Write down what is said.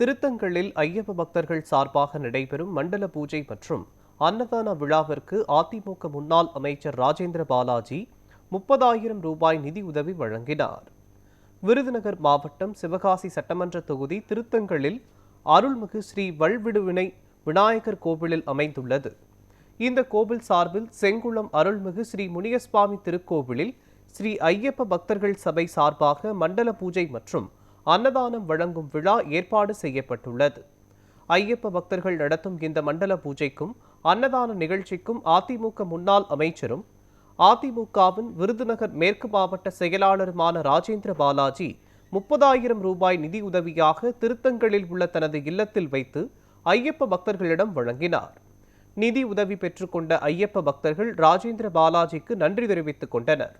திருத்தங்களில் ஐயப்ப பக்தர்கள் சார்பாக நடைபெறும் மண்டல பூஜை மற்றும் அன்னதான விழாவிற்கு அதிமுக முன்னாள் அமைச்சர் ராஜேந்திர பாலாஜி முப்பதாயிரம் ரூபாய் நிதி உதவி வழங்கினார். விருதுநகர் மாவட்டம் சிவகாசி சட்டமன்ற தொகுதி திருத்தங்களில் அருள்மிகு ஸ்ரீ வல்விடுவினை விநாயகர் கோவிலில் அமைந்துள்ளது. இந்த கோவில் சார்பில் செங்குளம் அருள்மிகு ஸ்ரீ முனியசுவாமி திருக்கோவிலில் ஸ்ரீ ஐயப்ப பக்தர்கள் சபை சார்பாக மண்டல பூஜை மற்றும் அன்னதானம் வழங்கும் விழா ஏற்பாடு செய்யப்பட்டுள்ளது. ஐயப்ப பக்தர்கள் நடத்தும் இந்த மண்டல பூஜைக்கும் அன்னதான நிகழ்ச்சிக்கும் அதிமுக முன்னாள் அமைச்சரும் அதிமுகவின் விருதுநகர் மேற்கு மாவட்ட செயலாளருமான ராஜேந்திர பாலாஜி முப்பதாயிரம் ரூபாய் நிதி உதவியாக திருத்தங்களில் உள்ள தனது இல்லத்தில் வைத்து ஐயப்ப பக்தர்களிடம் வழங்கினார். நிதி உதவி பெற்றுக்கொண்ட ஐயப்ப பக்தர்கள் ராஜேந்திர பாலாஜிக்கு நன்றி தெரிவித்துக் கொண்டனர்.